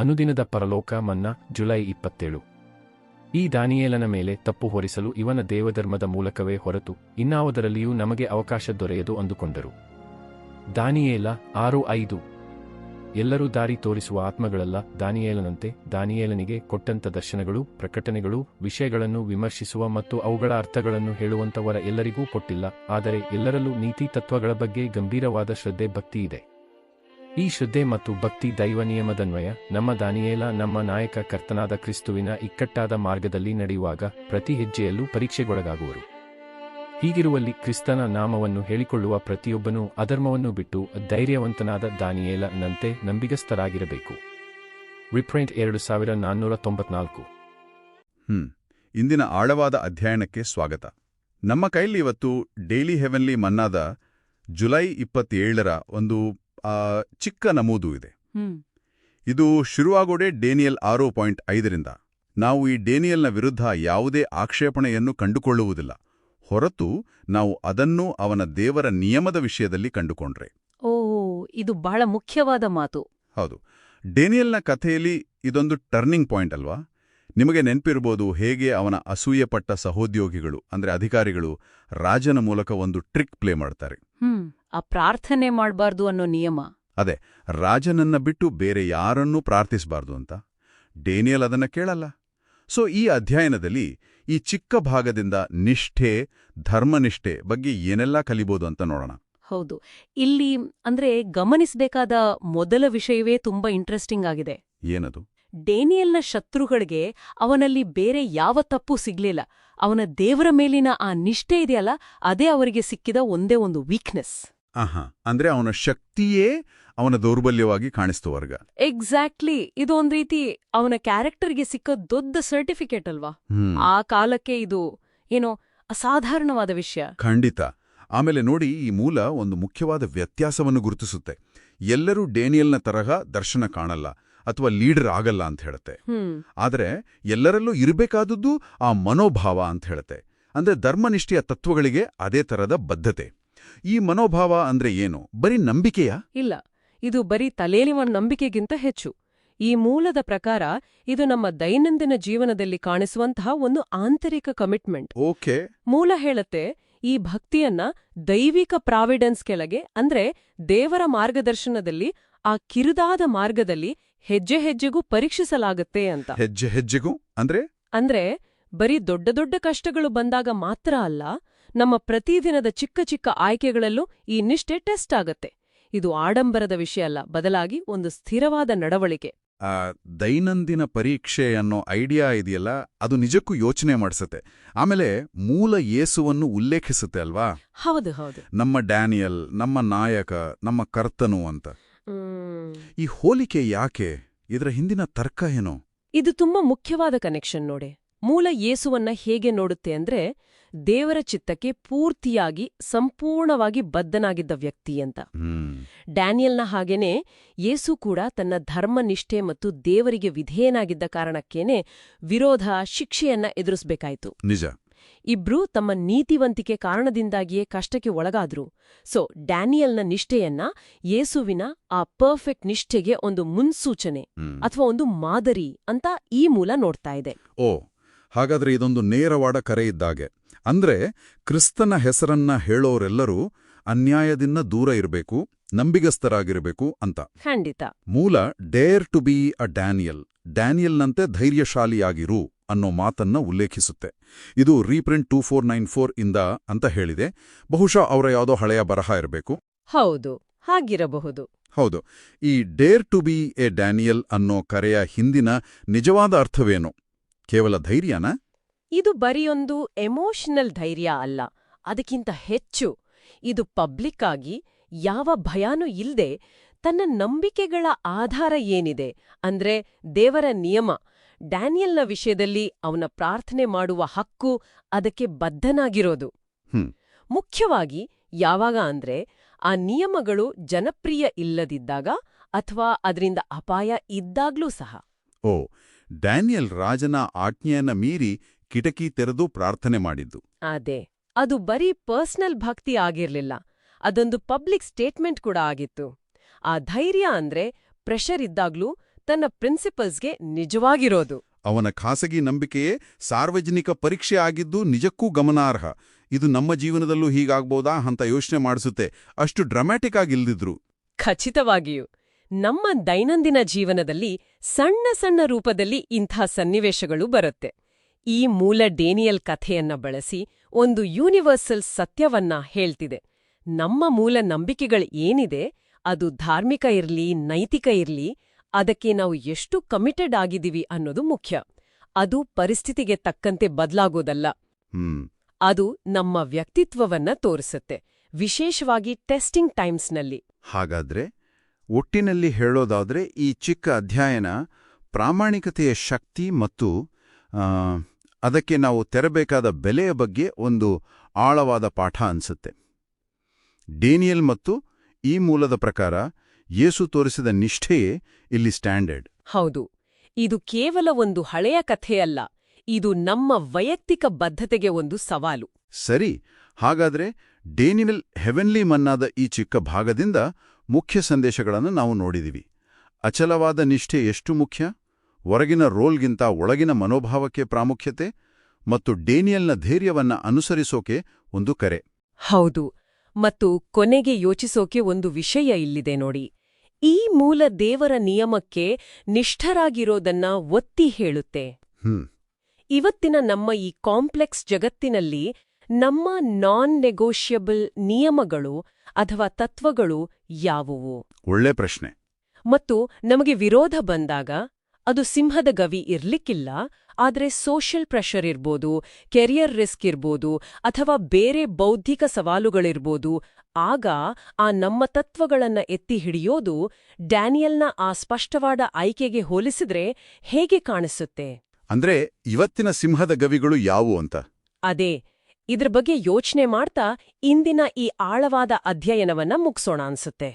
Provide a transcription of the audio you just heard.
ಅನುದಿನದ ಪರಲೋಕ ಮನ್ನಾ, ಜುಲೈ ಇಪ್ಪತ್ತೇಳು. ಈ ದಾನಿಯೇಲನ ಮೇಲೆ ತಪ್ಪು ಹೊರಿಸಲು ಇವನ ದೇವಧರ್ಮದ ಮೂಲಕವೇ ಹೊರತು ಇನ್ನಾವುದರಲ್ಲಿಯೂ ನಮಗೆ ಅವಕಾಶ ದೊರೆಯದು ಅಂದುಕೊಂಡರು. ದಾನಿಯೇಲ ಆರು ಐದು. ಎಲ್ಲರೂ ದಾರಿ ತೋರಿಸುವ ಆತ್ಮಗಳಲ್ಲ ದಾನಿಯೇಲನಂತೆ ದಾನಿಯೇಲನಿಗೆ ಕೊಟ್ಟಂತ ದರ್ಶನಗಳು ಪ್ರಕಟಣೆಗಳು ವಿಷಯಗಳನ್ನು ವಿಮರ್ಶಿಸುವ ಮತ್ತು ಅವುಗಳ ಅರ್ಥಗಳನ್ನು ಹೇಳುವಂತವರ ಎಲ್ಲರಿಗೂ ಕೊಟ್ಟಿಲ್ಲ, ಆದರೆ ಎಲ್ಲರಲ್ಲೂ ನೀತಿ ತತ್ವಗಳ ಬಗ್ಗೆ ಗಂಭೀರವಾದ ಶ್ರದ್ಧೆ ಭಕ್ತಿ ಇದೆ ಈ ಶ್ರದ್ಧೆ ಮತ್ತು ಭಕ್ತಿ ದೈವ ನಿಯಮದನ್ವಯ ನಮ್ಮ ದಾನಿಯೇಲ, ನಮ್ಮ ನಾಯಕ ಕರ್ತನಾದ ಕ್ರಿಸ್ತುವಿನ ಇಕ್ಕಟ್ಟಾದ ಮಾರ್ಗದಲ್ಲಿ ನಡೆಯುವಾಗ ಪ್ರತಿ ಹೆಜ್ಜೆಯಲ್ಲೂ ಪರೀಕ್ಷೆಗೊಳಗಾಗುವರು. ಹೀಗಿರುವಲ್ಲಿ ಕ್ರಿಸ್ತನ ನಾಮವನ್ನು ಹೇಳಿಕೊಳ್ಳುವ ಪ್ರತಿಯೊಬ್ಬನೂ ಅಧರ್ಮವನ್ನು ಬಿಟ್ಟು ಧೈರ್ಯವಂತನಾದ ದಾನಿಯೇಲನಂತೆ ನಂಬಿಗಸ್ತರಾಗಿರಬೇಕು ರಿಪ್ರಿಂಟ್ ಎರಡು ಸಾವಿರ ನಾನ್ನೂರ ತೊಂಬತ್ನಾಲ್ಕು. ಹ್ಮ್, ಇಂದಿನ ಆಳವಾದ ಅಧ್ಯಯನಕ್ಕೆ ಸ್ವಾಗತ. ನಮ್ಮ ಕೈಲಿ ಇವತ್ತು ಡೇಲಿ ಹೆವೆನ್ಲಿ ಮನ್ನಾದ ಜುಲೈ ಇಪ್ಪತ್ತೇಳರ ಒಂದು ಚಿಕ್ಕ ನಮೂದು ಇದೆ. ಇದು ಶುರುವಾಗೋಡೆ ಡೇನಿಯಲ್ ಆರು ಪಾಯಿಂಟ್ ಐದರಿಂದ. ನಾವು ಈ ಡೇನಿಯಲ್ನ ವಿರುದ್ಧ ಯಾವುದೇ ಆಕ್ಷೇಪಣೆಯನ್ನು ಕಂಡುಕೊಳ್ಳುವುದಿಲ್ಲ. ಹೊರತು ನಾವು ಅದನ್ನು ಅವನ ದೇವರ ನಿಯಮದ ವಿಷಯದಲ್ಲಿ ಕಂಡುಕೊಂಡ್ರೆ. ಓ ಇದು ಬಹಳ ಮುಖ್ಯವಾದ ಮಾತು. ಹೌದು. ಡೇನಿಯಲ್ನ ಕಥೆಯಲ್ಲಿ ಇದೊಂದು ಟರ್ನಿಂಗ್ ಪಾಯಿಂಟ್ ಅಲ್ವಾ? ನಿಮಗೆ ನೆನಪಿರ್ಬೋದು ಹೇಗೆ ಅವನ ಅಸೂಯೆಪಟ್ಟ ಸಹೋದ್ಯೋಗಿಗಳು ಅಂದ್ರೆ ಅಧಿಕಾರಿಗಳು ರಾಜನ ಮೂಲಕ ಒಂದು ಟ್ರಿಕ್ ಪ್ಲೇ ಮಾಡ್ತಾರೆ. ಆ ಪ್ರಾರ್ಥನೆ ಮಾಡಬಾರ್ದು ಅನ್ನೋ ನಿಯಮ. ಅದೇ ರಾಜನನ್ನ ಬಿಟ್ಟು ಬೇರೆ ಯಾರನ್ನೂ ಪ್ರಾರ್ಥಿಸಬಾರ್ದು ಅಂತ ಡೇನಿಯಲ್ ಅದನ್ನ ಕೇಳಲ್ಲ. ಸೊ ಈ ಅಧ್ಯಯನದಲ್ಲಿ ಈ ಚಿಕ್ಕ ಭಾಗದಿಂದ ನಿಷ್ಠೆ ಧರ್ಮನಿಷ್ಠೆ ಬಗ್ಗೆ ಏನೆಲ್ಲ ಕಲಿಬೋದು ಅಂತ ನೋಡೋಣ. ಹೌದು. ಇಲ್ಲಿ ಅಂದ್ರೆ ಗಮನಿಸಬೇಕಾದ ಮೊದಲ ವಿಷಯವೇ ತುಂಬಾ ಇಂಟ್ರೆಸ್ಟಿಂಗ್ ಆಗಿದೆ. ಏನದು? ಡೇನಿಯಲ್ನ ಶತ್ರುಗಳಿಗೆ ಅವನಲ್ಲಿ ಬೇರೆ ಯಾವ ತಪ್ಪು ಸಿಗ್ಲಿಲ್ಲ. ಅವನ ದೇವರ ಮೇಲಿನ ಆ ನಿಷ್ಠೆ ಇದೆಯಲ್ಲ ಅದೇ ಅವರಿಗೆ ಸಿಕ್ಕಿದ ಒಂದೇ ಒಂದು ವೀಕ್ನೆಸ್ ಆಹಾ ಅಂದ್ರೆ ಅವನ ಶಕ್ತಿಯೇ ಅವನ ದೌರ್ಬಲ್ಯವಾಗಿ ಕಾಣಿಸ್ತು ವರ್ಗ. ಎಕ್ಸಾಕ್ಟ್ಲಿ ಇದು ಒಂದ್ ರೀತಿ ಅವನ ಕ್ಯಾರೆಕ್ಟರ್ಗೆ ಸಿಕ್ಕ ದೊಡ್ಡ ಸರ್ಟಿಫಿಕೇಟ್ ಅಲ್ವಾ? ಆ ಕಾಲಕ್ಕೆ ಇದು ಏನೋ ಅಸಾಧಾರಣವಾದ ವಿಷಯ. ಖಂಡಿತ. ಆಮೇಲೆ ನೋಡಿ ಈ ಮೂಲ ಒಂದು ಮುಖ್ಯವಾದ ವ್ಯತ್ಯಾಸವನ್ನು ಗುರುತಿಸುತ್ತೆ. ಎಲ್ಲರೂ ಡೇನಿಯಲ್ನ ತರಹ ದರ್ಶನ ಕಾಣಲ್ಲ ಅಥವಾ ಲೀಡರ್ ಆಗಲ್ಲ ಅಂತ ಹೇಳುತ್ತೆ. ಆದರೆ ಎಲ್ಲರಲ್ಲೂ ಇರಬೇಕಾದದ್ದು ಆ ಮನೋಭಾವ ಅಂತ ಹೇಳುತ್ತೆ. ಅಂದ್ರೆ ಧರ್ಮನಿಷ್ಠೆಯ ತತ್ವಗಳಿಗೆ ಅದೇ ತರದ ಬದ್ಧತೆ. ಈ ಮನೋಭಾವ ಅಂದ್ರೆ ಏನು? ಬರೀ ನಂಬಿಕೆಯಾ? ಇಲ್ಲ ಇದು ಬರೀ ಒಂದು ನಂಬಿಕೆಗಿಂತ ಹೆಚ್ಚು. ಈ ಮೂಲದ ಪ್ರಕಾರ ಇದು ನಮ್ಮ ದೈನಂದಿನ ಜೀವನದಲ್ಲಿ ಕಾಣಿಸುವಂತಹ ಒಂದು ಆಂತರಿಕ ಕಮಿಟ್ಮೆಂಟ್. ಓಕೆ. ಮೂಲ ಹೇಳತ್ತೆ ಈ ಭಕ್ತಿಯನ್ನ ದೈವಿಕ ಪ್ರಾವಿಡೆನ್ಸ್ ಕೆಳಗೆ ಅಂದ್ರೆ ದೇವರ ಮಾರ್ಗದರ್ಶನದಲ್ಲಿ ಆ ಕಿರುದಾದ ಮಾರ್ಗದಲ್ಲಿ ಹೆಜ್ಜೆ ಹೆಜ್ಜೆಗೂ ಪರೀಕ್ಷಿಸಲಾಗುತ್ತೆ ಅಂತ. ಹೆಜ್ಜೆ ಹೆಜ್ಜೆಗೂ? ಅಂದ್ರೆ? ಅಂದ್ರೆ ಬರೀ ದೊಡ್ಡ ದೊಡ್ಡ ಕಷ್ಟಗಳು ಬಂದಾಗ ಮಾತ್ರ ಅಲ್ಲ ನಮ್ಮ ಪ್ರತಿದಿನದ ಚಿಕ್ಕ ಚಿಕ್ಕ ಆಯ್ಕೆಗಳಲ್ಲೂ ಈ ನಿಷ್ಠೆ ಟೆಸ್ಟ್ ಆಗತ್ತೆ. ಇದು ಆಡಂಬರದ ವಿಷಯ ಅಲ್ಲ ಬದಲಾಗಿ ಒಂದು ಸ್ಥಿರವಾದ ನಡವಳಿಕೆ. ಆ ದೈನಂದಿನ ಪರೀಕ್ಷೆ ಅನ್ನೋ ಐಡಿಯಾ ಇದೆಯಲ್ಲ ಅದು ನಿಜಕ್ಕೂ ಯೋಚನೆ ಮಾಡಿಸುತ್ತೆ. ಆಮೇಲೆ ಮೂಲ ಯೇಸುವನ್ನು ಉಲ್ಲೇಖಿಸುತ್ತೆ ಅಲ್ವಾ? ಹೌದು ಹೌದು. ನಮ್ಮ ಡ್ಯಾನಿಯಲ್ ನಮ್ಮ ನಾಯಕ ನಮ್ಮ ಕರ್ತನು ಅಂತ. ಈ ಹೋಲಿಕೆ ಯಾಕೆ? ಇದರ ಹಿಂದಿನ ತರ್ಕ ಏನು? ಇದು ತುಂಬಾ ಮುಖ್ಯವಾದ ಕನೆಕ್ಷನ್ ನೋಡೆ. ಮೂಲ ಯೇಸುವನ್ನ ಹೇಗೆ ನೋಡುತ್ತೆ ಅಂದ್ರೆ ದೇವರ ಚಿತ್ತಕ್ಕೆ ಪೂರ್ತಿಯಾಗಿ ಸಂಪೂರ್ಣವಾಗಿ ಬದ್ಧನಾಗಿದ್ದ ವ್ಯಕ್ತಿ ಅಂತ. ಡ್ಯಾನಿಯಲ್ನ ಹಾಗೇನೆ ಯೇಸು ಕೂಡ ತನ್ನ ಧರ್ಮನಿಷ್ಠೆ ಮತ್ತು ದೇವರಿಗೆ ವಿಧೇಯನಾಗಿದ್ದ ಕಾರಣಕ್ಕೇನೆ ವಿರೋಧ ಶಿಕ್ಷೆಯನ್ನ ಎದುರಿಸಬೇಕಾಯಿತು. ನಿಜ. ಇಬ್ರು ತಮ್ಮ ನೀತಿವಂತಿಕೆ ಕಾರಣದಿಂದಾಗಿಯೇ ಕಷ್ಟಕ್ಕೆ ಒಳಗಾದ್ರು. ಸೊ ಡ್ಯಾನಿಯಲ್ನ ನಿಷ್ಠೆಯನ್ನ ಯೇಸುವಿನ ಆ ಪರ್ಫೆಕ್ಟ್ ನಿಷ್ಠೆಗೆ ಒಂದು ಮುನ್ಸೂಚನೆ. ಅಥವಾ ಒಂದು ಮಾದರಿ ಅಂತ ಈ ಮೂಲ ನೋಡ್ತಾ ಇದೆ. ಓ ಹಾಗಾದ್ರೆ ಇದೊಂದು ನೇರವಾದ ಕರೆ ಇದ್ದಾಗೆ. ಅಂದ್ರೆ ಕ್ರಿಸ್ತನ ಹೆಸರನ್ನ ಹೇಳೋರೆಲ್ಲರೂ ಅನ್ಯಾಯದಿಂದ ದೂರ ಇರಬೇಕು ನಂಬಿಗಸ್ತರಾಗಿರಬೇಕು ಅಂತ. ಖಂಡಿತ. ಮೂಲ dare to be a Daniel. ಡ್ಯಾನಿಯಲ್ನಂತೆ ಧೈರ್ಯಶಾಲಿಯಾಗಿರು ಅನ್ನೋ ಮಾತನ್ನ ಉಲ್ಲೇಖಿಸುತ್ತೆ. ಇದು reprint two four nine four ಇಂದ ಅಂತ ಹೇಳಿದೆ. ಬಹುಶಃ ಅವರ ಯಾವುದೋ ಹಳೆಯ ಬರಹ ಇರಬೇಕು. ಹೌದು ಹಾಗಿರಬಹುದು. ಹೌದು. ಈ dare to be a Daniel ಅನ್ನೋ ಕರೆಯ ಹಿಂದಿನ ನಿಜವಾದ ಅರ್ಥವೇನು? ಕೇವಲ ಧೈರ್ಯನಾ? ಇದು ಬರಿಯೊಂದು ಎಮೋಷನಲ್ ಧೈರ್ಯ ಅಲ್ಲ ಅದಕ್ಕಿಂತ ಹೆಚ್ಚು. ಇದು ಪಬ್ಲಿಕ್ ಆಗಿ ಯಾವ ಭಯಾನೂ ಇಲ್ದೆ ತನ್ನ ನಂಬಿಕೆಗಳ ಆಧಾರ ಏನಿದೆ ಅಂದ್ರೆ ದೇವರ ನಿಯಮ. ಡ್ಯಾನಿಯಲ್ನ ವಿಷಯದಲ್ಲಿ ಅವನ ಪ್ರಾರ್ಥನೆ ಮಾಡುವ ಹಕ್ಕು ಅದಕ್ಕೆ ಬದ್ಧನಾಗಿರೋದು. ಮುಖ್ಯವಾಗಿ ಯಾವಾಗ ಅಂದ್ರೆ ಆ ನಿಯಮಗಳು ಜನಪ್ರಿಯ ಇಲ್ಲದಿದ್ದಾಗ ಅಥವಾ ಅದರಿಂದ ಅಪಾಯ ಇದ್ದಾಗ್ಲೂ ಸಹ. ಓ ಡ್ಯಾನಿಯಲ್ ರಾಜನ ಆಜ್ಞೆಯನ್ನ ಮೀರಿ ಕಿಟಕಿ ತೆರೆದು ಪ್ರಾರ್ಥನೆ ಮಾಡಿದ್ದು. ಅದೇ. ಅದು ಬರೀ ಪರ್ಸನಲ್ ಭಕ್ತಿ ಆಗಿರ್ಲಿಲ್ಲ. ಅದೊಂದು ಪಬ್ಲಿಕ್ ಸ್ಟೇಟ್ಮೆಂಟ್ ಕೂಡ ಆಗಿತ್ತು. ಆ ಧೈರ್ಯ ಅಂದ್ರೆ ಪ್ರೆಷರ್ ಇದ್ದಾಗ್ಲೂ ತನ್ನ ಪ್ರಿನ್ಸಿಪಲ್ಸ್ಗೆ ನಿಜವಾಗಿರೋದು. ಅವನ ಖಾಸಗಿ ನಂಬಿಕೆಯೇ ಸಾರ್ವಜನಿಕ ಪರೀಕ್ಷೆ ಆಗಿದ್ದು ನಿಜಕ್ಕೂ ಗಮನಾರ್ಹ. ಇದು ನಮ್ಮ ಜೀವನದಲ್ಲೂ ಹೀಗಾಗ್ಬೋದಾ ಅಂತ ಯೋಚನೆ ಮಾಡಿಸುತ್ತೆ. ಅಷ್ಟು ಡ್ರಾಮ್ಯಾಟಿಕ್ ಆಗಿಲ್ದಿದ್ರು. ಖಚಿತವಾಗಿಯೂ ನಮ್ಮ ದೈನಂದಿನ ಜೀವನದಲ್ಲಿ ಸಣ್ಣ ಸಣ್ಣ ರೂಪದಲ್ಲಿ ಇಂಥ ಸನ್ನಿವೇಶಗಳು ಬರುತ್ತೆ. ಈ ಮೂಲ ಡೇನಿಯಲ್ ಕಥೆಯನ್ನ ಬಳಸಿ ಒಂದು ಯೂನಿವರ್ಸಲ್ ಸತ್ಯವನ್ನ ಹೇಳ್ತಿದೆ. ನಮ್ಮ ಮೂಲ ನಂಬಿಕೆಗಳು ಏನಿದೆ ಅದು ಧಾರ್ಮಿಕ ಇರ್ಲಿ ನೈತಿಕ ಇರ್ಲಿ ಅದಕ್ಕೆ ನಾವು ಎಷ್ಟು ಕಮಿಟೆಡ್ ಆಗಿದ್ದೀವಿ ಅನ್ನೋದು ಮುಖ್ಯ. ಅದು ಪರಿಸ್ಥಿತಿಗೆ ತಕ್ಕಂತೆ ಬದಲಾಗೋದಲ್ಲ. ಅದು ನಮ್ಮ ವ್ಯಕ್ತಿತ್ವವನ್ನ ತೋರಿಸುತ್ತೆ ವಿಶೇಷವಾಗಿ ಟೆಸ್ಟಿಂಗ್ ಟೈಮ್ಸ್ನಲ್ಲಿ ಹಾಗಾದ್ರೆ ಒಟ್ಟಿನಲ್ಲಿ ಹೇಳೋದಾದ್ರೆ ಈ ಚಿಕ್ಕ ಅಧ್ಯಯನ ಪ್ರಾಮಾಣಿಕತೆಯ ಶಕ್ತಿ ಮತ್ತು ಅದಕ್ಕೆ ನಾವು ತೆರಬೇಕಾದ ಬೆಲೆಯ ಬಗ್ಗೆ ಒಂದು ಆಳವಾದ ಪಾಠ ಅನಿಸುತ್ತೆ. ಡೇನಿಯಲ್ ಮತ್ತು ಈ ಮೂಲದ ಪ್ರಕಾರ ಯೇಸು ತೋರಿಸಿದ ನಿಷ್ಠೆಯೇ ಇಲ್ಲಿ ಸ್ಟ್ಯಾಂಡರ್ಡ್. ಹೌದು. ಇದು ಕೇವಲ ಒಂದು ಹಳೆಯ ಕಥೆಯಲ್ಲ. ಇದು ನಮ್ಮ ವೈಯಕ್ತಿಕ ಬದ್ಧತೆಗೆ ಒಂದು ಸವಾಲು. ಸರಿ. ಹಾಗಾದ್ರೆ ಡೇನಿಯಲ್ ಹೆವೆನ್ಲಿ ಮನ್ನಾದ ಈ ಚಿಕ್ಕ ಭಾಗದಿಂದ ಮುಖ್ಯ ಸಂದೇಶಗಳನ್ನು ನಾವು ನೋಡಿದಿವಿ. ಅಚಲವಾದ ನಿಷ್ಠೆ ಎಷ್ಟು ಮುಖ್ಯ? ಹೊರಗಿನ ರೋಲ್ಗಿಂತ ಒಳಗಿನ ಮನೋಭಾವಕ್ಕೆ ಪ್ರಾಮುಖ್ಯತೆ ಮತ್ತು ಡೇನಿಯಲ್ನ ಧೈರ್ಯವನ್ನ ಅನುಸರಿಸೋಕೆ ಒಂದು ಕರೆ. ಹೌದು ಮತ್ತು ಕೊನೆಗೆ ಯೋಚಿಸೋಕೆ ಒಂದು ವಿಷಯ ಇಲ್ಲಿದೆ ನೋಡಿ. ಈ ಮೂಲ ದೇವರ ನಿಯಮಕ್ಕೆ ನಿಷ್ಠರಾಗಿರೋದನ್ನ ಒತ್ತಿ ಹೇಳುತ್ತೆ. ಹ್ಮ್. ಇವತ್ತಿನ ನಮ್ಮ ಈ ಕಾಂಪ್ಲೆಕ್ಸ್ ಜಗತ್ತಿನಲ್ಲಿ ನಮ್ಮ ನಾನ್ ನೆಗೋಷಿಯಬಲ್ ನಿಯಮಗಳು ಅಥವಾ ತತ್ವಗಳು ಯಾವುವು? ಒಳ್ಳೆ ಪ್ರಶ್ನೆ. ಮತ್ತು ನಮಗೆ ವಿರೋಧ ಬಂದಾಗ? ಅದು ಸಿಂಹದ ಗವಿ ಇರ್ಲಿಕ್ಕಿಲ್ಲ ಆದರೆ ಸೋಷಿಯಲ್ ಪ್ರೆಷರ್ ಇರ್ಬೋದು ಕೆರಿಯರ್ ರಿಸ್ಕ್ ಇರ್ಬೋದು ಅಥವಾ ಬೇರೆ ಬೌದ್ಧಿಕ ಸವಾಲುಗಳಿರ್ಬೋದು ಆಗ ಆ ನಮ್ಮ ತತ್ವಗಳನ್ನ ಎತ್ತಿ ಹಿಡಿಯೋದು ಡ್ಯಾನಿಯಲ್ನ ಆ ಸ್ಪಷ್ಟವಾದ ಆಯ್ಕೆಗೆ ಹೋಲಿಸಿದ್ರೆ ಹೇಗೆ ಕಾಣಿಸುತ್ತೆ? ಅಂದ್ರೆ ಇವತ್ತಿನ ಸಿಂಹದ ಗವಿಗಳು ಯಾವುವು ಅಂತ? ಅದೇ ಇದ್ರ ಬಗ್ಗೆ ಯೋಚನೆ ಮಾಡ್ತಾ ಇಂದಿನ ಈ ಆಳವಾದ ಅಧ್ಯಯನವನ್ನ ಮುಗಿಸೋಣ ಅನ್ಸುತ್ತೆ.